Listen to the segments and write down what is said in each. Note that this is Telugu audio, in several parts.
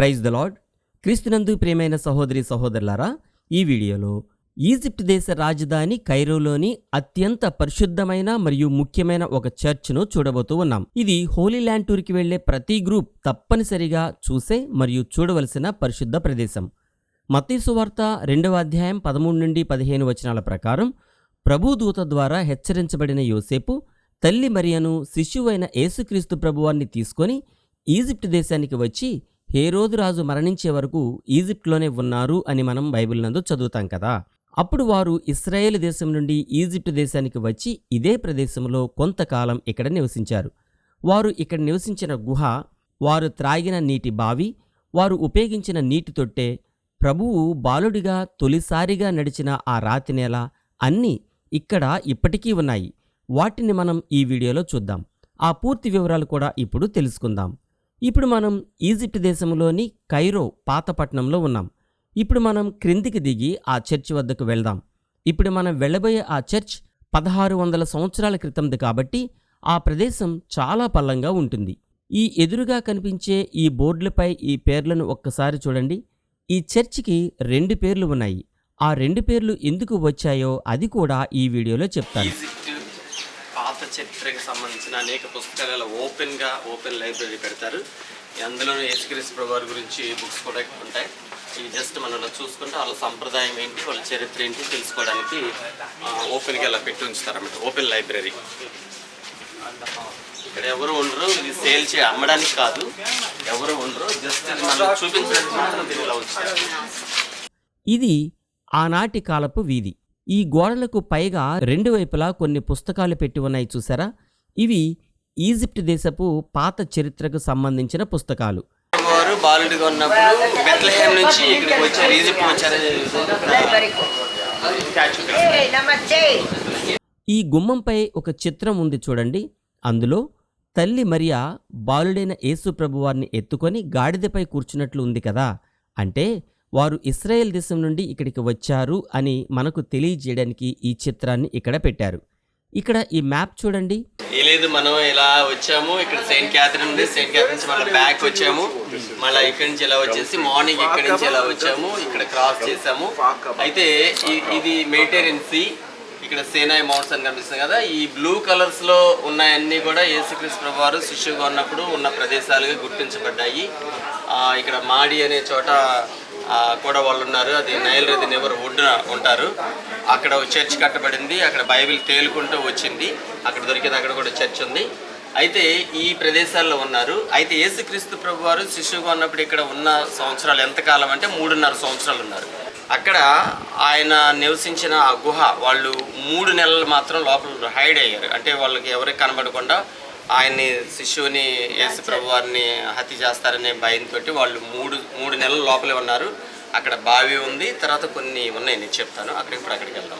ప్రైజ్ ద లాడ్ క్రీస్తునందు ప్రియమైన సహోదరి సహోదరులారా ఈ వీడియోలో ఈజిప్ట్ దేశ రాజధాని కైరోలోని అత్యంత పరిశుద్ధమైన మరియు ముఖ్యమైన ఒక చర్చ్ను చూడబోతూ ఉన్నాం. ఇది హోలీ ల్యాండ్ టూర్కి వెళ్ళే ప్రతి గ్రూప్ తప్పనిసరిగా చూసే మరియు చూడవలసిన పరిశుద్ధ ప్రదేశం. మతీసువార్త రెండవ అధ్యాయం పదమూడు నుండి పదిహేను వచనాల ప్రకారం ప్రభుదూత ద్వారా హెచ్చరించబడిన యోసేపు తల్లి మరియను శిశువైన యేసుక్రీస్తు ప్రభువాన్ని తీసుకొని ఈజిప్ట్ దేశానికి వచ్చి హేరోదు రాజు మరణించే వరకు ఈజిప్ట్లోనే ఉన్నారు అని మనం బైబిల్ నందు చదువుతాం కదా. అప్పుడు వారు ఇస్రాయేల్ దేశం నుండి ఈజిప్ట్ దేశానికి వచ్చి ఇదే ప్రదేశంలో కొంతకాలం ఇక్కడ నివసించారు. వారు ఇక్కడ నివసించిన గుహ వారు త్రాగిన నీటి బావి వారు ఉపయోగించిన నీటి తొట్టె ప్రభువు బాలుడిగా తొలిసారిగా నడిచిన ఆ రాతి నేల అన్నీ ఇక్కడ ఇప్పటికీ ఉన్నాయి. వాటిని మనం ఈ వీడియోలో చూద్దాం. ఆ పూర్తి వివరాలు కూడా ఇప్పుడు తెలుసుకుందాం. ఇప్పుడు మనం ఈజిప్ట్ దేశంలోని కైరో పాతపట్నంలో ఉన్నాం. ఇప్పుడు మనం క్రిందికి దిగి ఆ చర్చ్ వద్దకు వెళ్దాం. ఇప్పుడు మనం వెళ్ళబోయే ఆ చర్చ్ పదహారు వందల సంవత్సరాల క్రితంది కాబట్టి ఆ ప్రదేశం చాలా పల్లంగా ఉంటుంది. ఈ ఎదురుగా కనిపించే ఈ బోర్డులపై ఈ పేర్లను ఒక్కసారి చూడండి. ఈ చర్చికి రెండు పేర్లు ఉన్నాయి. ఆ రెండు పేర్లు ఎందుకు వచ్చాయో అది కూడా ఈ వీడియోలో చెప్తాను. చరిత్రకు సంబంధించిన అనేక పుస్తకాలు ఓపెన్గా ఓపెన్ లైబ్రరీ పెడతారు. అందులోనూ యేసుక్రీస్తు ప్రభు వారి గురించి బుక్స్ కూడా ఉంటాయి. ఇవి జస్ట్ మనం ఇలా చూసుకుంటే వాళ్ళ సంప్రదాయం ఏంటి వాళ్ళ చరిత్ర ఏంటి తెలుసుకోవడానికి ఓపెన్గా ఇలా పెట్టి ఉంచుతారన్నమాట. Open library. ఇక్కడ ఎవరు ఉండరు ఇది సేల్ చే అమ్మడానికి కాదు. ఎవరు ఉండరు జస్ట్ మనం చూపించడానికి మాత్రం ఇలా ఉంచుతారు. ఇది ఆనాటి కాలపు వీధి. ఈ గోడలకు పైగా రెండు వైపులా కొన్ని పుస్తకాలు పెట్టి ఉన్నాయి చూసారా? ఇవి ఈజిప్ట్ దేశపు పాత చరిత్రకు సంబంధించిన పుస్తకాలు. వారు బాలుడిగా ఉన్నప్పుడు బెత్లహేమ్ నుంచి ఇక్కడికి వచ్చారు ఈజిప్ట్ namaste. ఈ గుమ్మంపై ఒక చిత్రం ఉంది చూడండి. అందులో తల్లి మరియా బాలుడైన యేసు ప్రభువారిని ఎత్తుకొని గాడిదపై కూర్చున్నట్లు ఉంది కదా. అంటే వారు ఇస్రాయేల్ దేశం నుండి ఇక్కడికి వచ్చారు అని మనకు తెలియజేయడానికి ఈ చిత్రాన్ని ఇక్కడ పెట్టారు. ఇక్కడ ఈ మ్యాప్ చూడండి. లేదు మనం ఇలా వచ్చాము ఇక్కడ సెయింట్ క్యాథరిన్ ఉంది. సెయింట్ క్యాథరిన్ నుంచి మళ్ళీ బ్యాక్ వచ్చాము. మళ్ళీ ఇక్కడ నుంచి ఇలా వచ్చేసి మార్నింగ్ ఇక్కడ నుంచి ఇలా వచ్చాము. ఇక్కడ క్రాస్ చేసాము అయితే ఇది మెడిటేరియన్ సీ. ఇక్కడ సేనాయి మౌంట్స్ అని కనిపిస్తుంది కదా. ఈ బ్లూ కలర్స్లో ఉన్నాయన్నీ కూడా యేసుక్రీస్తు ప్రభు వారు శిష్యుగా ఉన్నప్పుడు ఉన్న ప్రదేశాలుగా గుర్తించబడ్డాయి. ఆ, ఇక్కడ మాడి అనే చోట కూడా వాళ్ళు ఉన్నారు. అది నైల్ నది నెవర్ ఒడ్డున ఉంటారు. అక్కడ చర్చ్ కట్టబడింది. అక్కడ బైబిల్ తేలుకుంటూ వచ్చింది. అక్కడ దొరికింది. అక్కడ కూడా చర్చ్ ఉంది. అయితే ఈ ప్రదేశాల్లో ఉన్నారు. అయితే యేసుక్రీస్తు ప్రభు వారు శిశువుగా ఉన్నప్పుడు ఇక్కడ ఉన్న సంవత్సరాలు ఎంతకాలం అంటే మూడున్నర సంవత్సరాలు ఉన్నారు. అక్కడ ఆయన నివసించిన ఆ గుహ వాళ్ళు మూడు నెలలు మాత్రం లోపల హైడ్ అయ్యారు. అంటే వాళ్ళకి ఎవరికి కనబడకుండా ఆయన్ని శిశువుని యేసు ప్రభు వారిని హత్య చేస్తారనే భయంతో వాళ్ళు మూడు మూడు నెలల లోపలే ఉన్నారు. అక్కడ బావి ఉంది. తర్వాత కొన్ని ఉన్నాయి. నేను చెప్తాను. అక్కడ ఇప్పుడు అక్కడికి వెళ్దాం.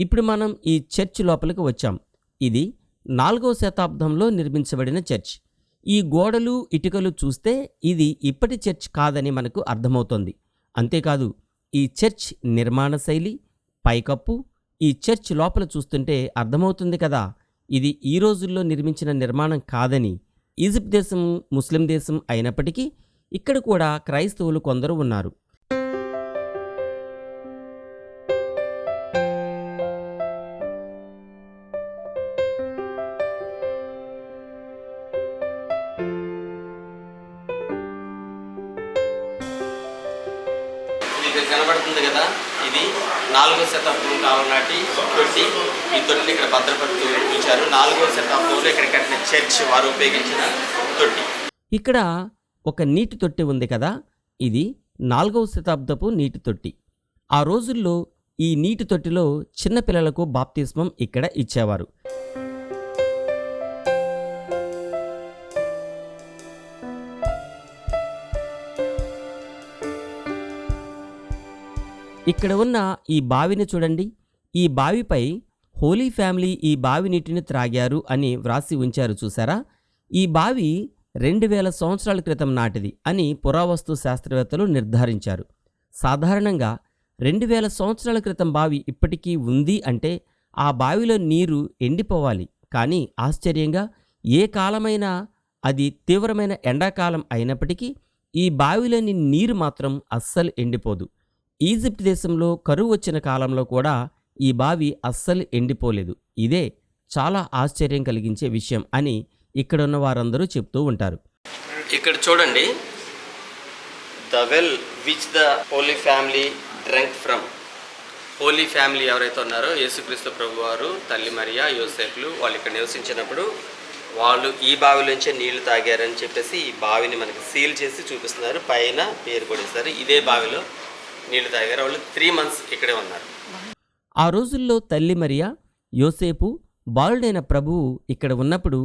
ఇప్పుడు మనం ఈ చర్చ్ లోపలికి వచ్చాం. ఇది నాలుగవ శతాబ్దంలో నిర్మించబడిన చర్చ్. ఈ గోడలు ఇటుకలు చూస్తే ఇది ఇప్పటి చర్చ్ కాదని మనకు అర్థమవుతోంది. అంతేకాదు ఈ చర్చ్ నిర్మాణ శైలి పైకప్పు ఈ చర్చ్ లోపల చూస్తుంటే అర్థమవుతుంది కదా. ఇది ఈ రోజుల్లో నిర్మించిన నిర్మాణం కాదని ఈజిప్ట్ దేశం ముస్లిం దేశం అయినప్పటికీ ఇక్కడ కూడా క్రైస్తవులు కొందరు ఉన్నారు. కనబడుతుంది కదా ఇది నాలుగో శతాబ్దం కాలం నాటి తొట్టి. ఈ తొట్టిని ఇక్కడ భద్రపరుతూ ఉంచారు. నాలుగో శతాబ్దంలో ఇక్కడ కట్టిన చర్చ్ వారు ఉపయోగించిన తొట్టి. ఇక్కడ ఒక నీటి తొట్టి ఉంది కదా ఇది నాలుగవ శతాబ్దపు నీటి తొట్టి. ఆ రోజుల్లో ఈ నీటి తొట్టిలో చిన్నపిల్లలకు బాప్తిస్మం ఇక్కడ ఇచ్చేవారు. ఇక్కడ ఉన్న ఈ బావిని చూడండి. ఈ బావిపై హోలీ ఫ్యామిలీ ఈ బావి నీటిని త్రాగారు అని వ్రాసి ఉంచారు చూసారా? ఈ బావి రెండు వేల సంవత్సరాల క్రితం నాటిది అని పురావస్తు శాస్త్రవేత్తలు నిర్ధారించారు. సాధారణంగా రెండు వేల సంవత్సరాల క్రితం బావి ఇప్పటికీ ఉంది అంటే ఆ బావిలో నీరు ఎండిపోవాలి. కానీ ఆశ్చర్యంగా ఏ కాలమైనా అది తీవ్రమైన ఎండాకాలం అయినప్పటికీ ఈ బావిలోని నీరు మాత్రం అస్సలు ఎండిపోదు. ఈజిప్ట్ దేశంలో కరువు వచ్చిన కాలంలో కూడా ఈ బావి అస్సలు ఎండిపోలేదు. ఇదే చాలా ఆశ్చర్యం కలిగించే విషయం అని ఇక్కడ ఉన్న వారందరూ చెప్తూ ఉంటారు. ఇక్కడ చూడండి. The well which the holy family drunk from. Holy family ఎవరైతే ఉన్నారో యేసుక్రీస్తు ప్రభు వారు తల్లి మరియా యోసేపులు వాళ్ళు ఇక్కడ నివసించినప్పుడు వాళ్ళు ఈ బావిలోంచే నీళ్ళు తాగారని చెప్పేసి ఈ బావిని మనకి సీల్ చేసి చూపిస్తున్నారు. పైన పేరు కూడా ఇస్తారు. ఇదే బావిలో నీళ్ళు తాగారు. వాళ్ళు త్రీ మంత్స్ ఇక్కడే ఉన్నారు. ఆ రోజుల్లో తల్లి మరియా యోసేపు బాలుడైన ప్రభువు ఇక్కడ ఉన్నప్పుడు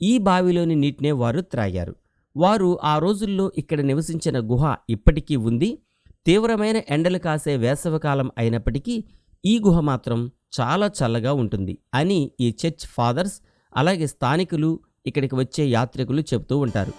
ఈ బావిలోని నీటినే వారు త్రాగారు. వారు ఆ రోజుల్లో ఇక్కడ నివసించిన గుహ ఇప్పటికీ ఉంది. తీవ్రమైన ఎండలు కాసే వేసవకాలం అయినప్పటికీ ఈ గుహ మాత్రం చాలా చల్లగా ఉంటుంది అని ఈ చర్చ్ ఫాదర్స్ అలాగే స్థానికులు ఇక్కడికి వచ్చే యాత్రికులు చెబుతూ ఉంటారు.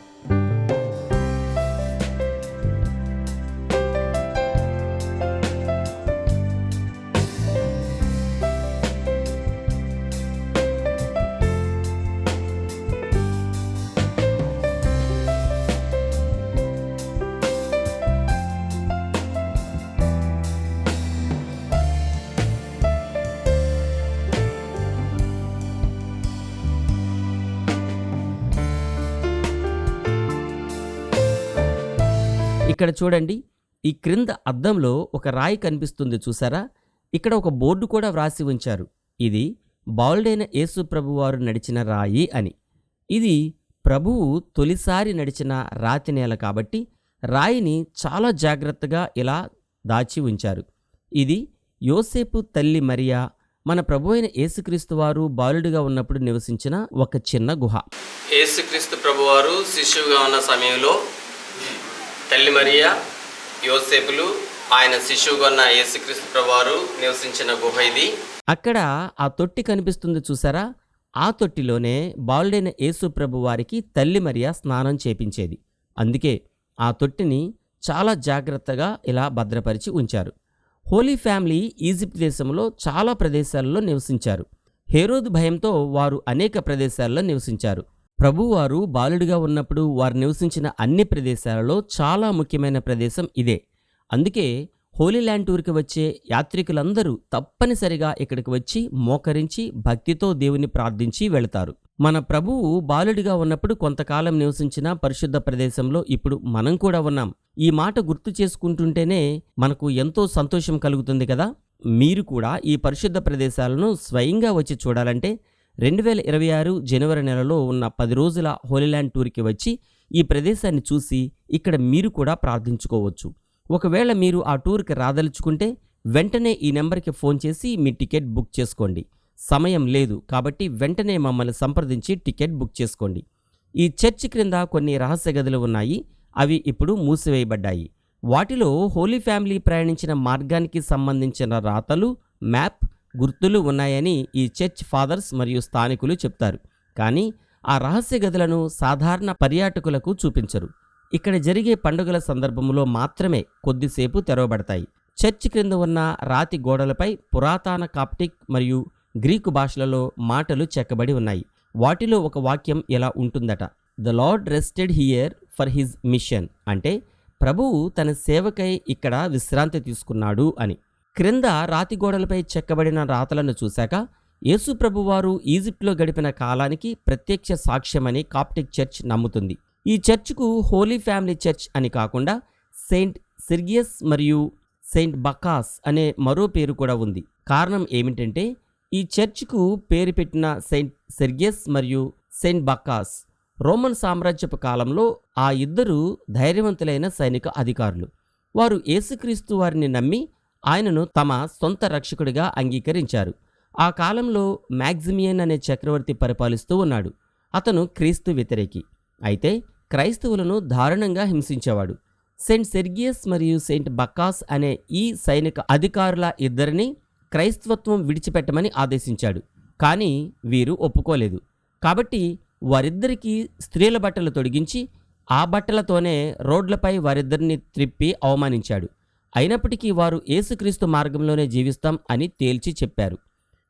ఇక్కడ చూడండి ఈ క్రింద అద్దంలో ఒక రాయి కనిపిస్తుంది చూసారా? ఇక్కడ ఒక బోర్డు కూడా వ్రాసి ఉంచారు. ఇది బాలుడైన యేసు ప్రభువారు నడిచిన రాయి అని. ఇది ప్రభువు తొలిసారి నడిచిన రాతి నేల కాబట్టి రాయిని చాలా జాగ్రత్తగా ఇలా దాచి ఉంచారు. ఇది యోసేపు తల్లి మరియా మన ప్రభు అయిన యేసుక్రీస్తు వారు బాలుడిగా ఉన్నప్పుడు నివసించిన ఒక చిన్న గుహ. యేసుక్రీస్తు ప్రభువారు శిష్యువుగా ఉన్న సమయంలో తల్లి మరియా యోసేపులు ఆయన శిశువుగొన్న ఉన్న యేసుక్రీస్తు ప్రభువారు నివసించిన గుహ ఇది. అక్కడ ఆ తొట్టి కనిపిస్తుంది చూసారా? ఆ తొట్టిలోనే బాలుడైన యేసు ప్రభు వారికి తల్లి మరియా స్నానం చేపించేది. అందుకే ఆ తొట్టిని చాలా జాగ్రత్తగా ఇలా భద్రపరిచి ఉంచారు. హోలీ ఫ్యామిలీ ఈజిప్ట్ దేశంలో చాలా ప్రదేశాల్లో నివసించారు. హేరోదు భయంతో వారు అనేక ప్రదేశాల్లో నివసించారు. ప్రభువారు బాలుడిగా ఉన్నప్పుడు వారు నివసించిన అన్ని ప్రదేశాలలో చాలా ముఖ్యమైన ప్రదేశం ఇదే. అందుకే హోలీ ల్యాండ్ టూర్కి వచ్చే యాత్రికులందరూ తప్పనిసరిగా ఇక్కడికి వచ్చి మోకరించి భక్తితో దేవుని ప్రార్థించి వెళతారు. మన ప్రభువు బాలుడిగా ఉన్నప్పుడు కొంతకాలం నివసించిన పరిశుద్ధ ప్రదేశంలో ఇప్పుడు మనం కూడా ఉన్నాం. ఈ మాట గుర్తు చేసుకుంటుంటేనే మనకు ఎంతో సంతోషం కలుగుతుంది కదా? మీరు కూడా ఈ పరిశుద్ధ ప్రదేశాలను స్వయంగా వచ్చి చూడాలంటే రెండు వేల ఇరవై ఆరు జనవరి నెలలో ఉన్న పది రోజుల హోలీల్యాండ్ టూర్కి వచ్చి ఈ ప్రదేశాన్ని చూసి ఇక్కడ మీరు కూడా ప్రార్థించుకోవచ్చు. ఒకవేళ మీరు ఆ టూర్కి రాదలుచుకుంటే వెంటనే ఈ నెంబర్కి ఫోన్ చేసి మీ టికెట్ బుక్ చేసుకోండి. సమయం లేదు కాబట్టి వెంటనే మమ్మల్ని సంప్రదించి టికెట్ బుక్ చేసుకోండి. ఈ చర్చ్ క్రింద కొన్ని రహస్య గదులు ఉన్నాయి. అవి ఇప్పుడు మూసివేయబడ్డాయి. వాటిలో హోలీ ఫ్యామిలీ ప్రయాణించిన మార్గానికి సంబంధించిన రాతలు మ్యాప్ గుర్తులు ఉన్నాయని ఈ చర్చ్ ఫాదర్స్ మరియు స్థానికులు చెప్తారు. కానీ ఆ రహస్య గదులను సాధారణ పర్యాటకులకు చూపించరు. ఇక్కడ జరిగే పండుగల సందర్భంలో మాత్రమే కొద్దిసేపు తెరవబడతాయి. చర్చ్ క్రింద ఉన్న రాతి గోడలపై పురాతన కాప్టిక్ మరియు గ్రీకు భాషలలో మాటలు చెక్కబడి ఉన్నాయి. వాటిలో ఒక వాక్యం ఇలా ఉంటుందట? The lord rested here for his mission అంటే ప్రభువు తన సేవకై ఇక్కడ విశ్రాంతి తీసుకున్నాడు అని. క్రింద రాతి గోడలపై చెక్కబడిన రాతలను చూశాక యేసుప్రభువారు ఈజిప్ట్లో గడిపిన కాలానికి ప్రత్యక్ష సాక్ష్యమని కాప్టిక్ చర్చ్ నమ్ముతుంది. ఈ చర్చ్కు హోలీ ఫ్యామిలీ చర్చ్ అని కాకుండా సెయింట్ సిర్గియస్ మరియు సెయింట్ బకాస్ అనే మరో పేరు కూడా ఉంది. కారణం ఏమిటంటే ఈ చర్చ్కు పేరు పెట్టిన సెయింట్ సెర్గియస్ మరియు సెయింట్ బకాస్ రోమన్ సామ్రాజ్యపు కాలంలో ఆ ఇద్దరు ధైర్యవంతులైన సైనిక అధికారులు. వారు యేసుక్రీస్తు వారిని నమ్మి ఆయనను తమ సొంత రక్షకుడిగా అంగీకరించారు. ఆ కాలంలో మ్యాగ్జిమియన్ అనే చక్రవర్తి పరిపాలిస్తూ ఉన్నాడు. అతను క్రీస్తు వ్యతిరేకి. అయితే క్రైస్తవులను దారుణంగా హింసించేవాడు. సెయింట్ సెర్గియస్ మరియు సెయింట్ బకాస్ అనే ఈ సైనిక అధికారుల ఇద్దరిని క్రైస్తవత్వం విడిచిపెట్టమని ఆదేశించాడు. కానీ వీరు ఒప్పుకోలేదు. కాబట్టి వారిద్దరికీ స్త్రీల బట్టలు తొడిగించి ఆ బట్టలతోనే రోడ్లపై వారిద్దరిని త్రిప్పి అవమానించాడు. అయినప్పటికీ వారు ఏసుక్రీస్తు మార్గంలోనే జీవిస్తాం అని తేల్చి చెప్పారు.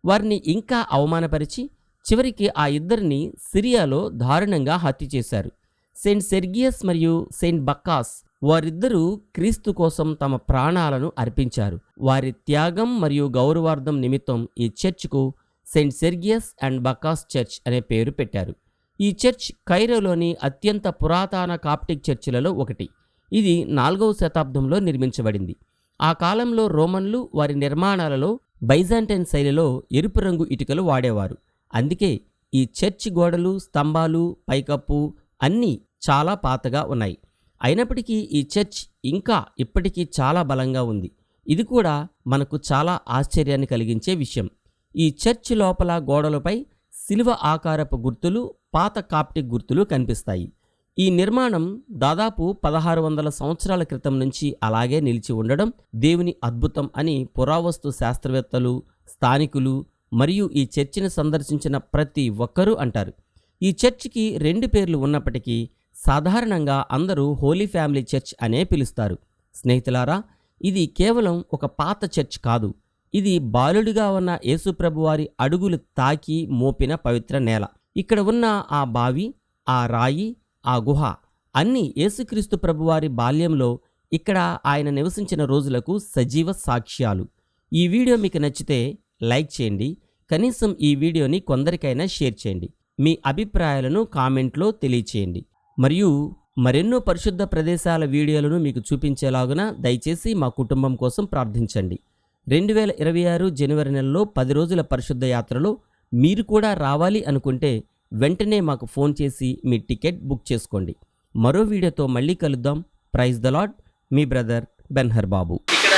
వారిని ఇంకా అవమానపరిచి చివరికి ఆ ఇద్దరిని సిరియాలో దారుణంగా హత్య చేశారు. సెయింట్ సెర్గియస్ మరియు సెయింట్ బక్కాస్ వారిద్దరూ క్రీస్తు కోసం తమ ప్రాణాలను అర్పించారు. వారి త్యాగం మరియు గౌరవార్థం నిమిత్తం ఈ చర్చ్కు saint Sergius and Bacchus church అనే పేరు పెట్టారు. ఈ చర్చ్ కైరోలోని అత్యంత పురాతన కాప్టిక్ చర్చిలలో ఒకటి. ఇది నాలుగవ శతాబ్దంలో నిర్మించబడింది. ఆ కాలంలో రోమన్లు వారి నిర్మాణాలలో బైజాంటైన్ శైలిలో ఎరుపు రంగు ఇటుకలు వాడేవారు. అందుకే ఈ చర్చి గోడలు స్తంభాలు పైకప్పు అన్నీ చాలా పాతగా ఉన్నాయి. అయినప్పటికీ ఈ చర్చ్ ఇంకా ఇప్పటికీ చాలా బలంగా ఉంది. ఇది కూడా మనకు చాలా ఆశ్చర్యాన్ని కలిగించే విషయం. ఈ చర్చ్ లోపల గోడలపై శిలువ ఆకారపు గుర్తులు పాత కాప్టిక్ గుర్తులు కనిపిస్తాయి. ఈ నిర్మాణం దాదాపు పదహారు వందల సంవత్సరాల క్రితం నుంచి అలాగే నిలిచి ఉండడం దేవుని అద్భుతం అని పురావస్తు శాస్త్రవేత్తలు స్థానికులు మరియు ఈ చర్చిని సందర్శించిన ప్రతి ఒక్కరూ అంటారు. ఈ చర్చికి రెండు పేర్లు ఉన్నప్పటికీ సాధారణంగా అందరూ హోలీ ఫ్యామిలీ చర్చ్ అనే పిలుస్తారు. స్నేహితులారా ఇది కేవలం ఒక పాత చర్చ్ కాదు. ఇది బాలుడిగా ఉన్న యేసుప్రభువారి అడుగులు తాకి మోపిన పవిత్ర నేల. ఇక్కడ ఉన్న ఆ బావి ఆ రాయి ఆ గుహ. అన్ని యేసుక్రీస్తు ప్రభువారి బాల్యంలో ఇక్కడ ఆయన నివసించిన రోజులకు సజీవ సాక్ష్యాలు. ఈ వీడియో మీకు నచ్చితే లైక్ చేయండి. కనీసం ఈ వీడియోని కొందరికైనా షేర్ చేయండి. మీ అభిప్రాయాలను కామెంట్లో తెలియచేయండి. మరియు మరెన్నో పరిశుద్ధ ప్రదేశాల వీడియోలను మీకు చూపించేలాగున దయచేసి మా కుటుంబం కోసం ప్రార్థించండి. రెండు వేల ఇరవై ఆరు జనవరి నెలలో పది రోజుల పరిశుద్ధ యాత్రలో మీరు కూడా రావాలి అనుకుంటే వెంటనే మాకు ఫోన్ చేసి మీ టికెట్ బుక్ చేసుకోండి. మరో వీడియోతో మళ్ళీ కలుద్దాం. ప్రైజ్ ద లాడ్ మీ బ్రదర్ బెన్హర్ బాబు. ఇక్కడ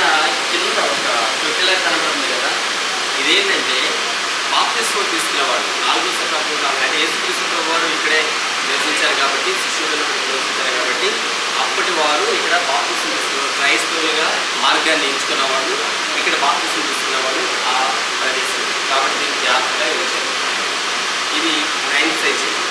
ఇది time frame.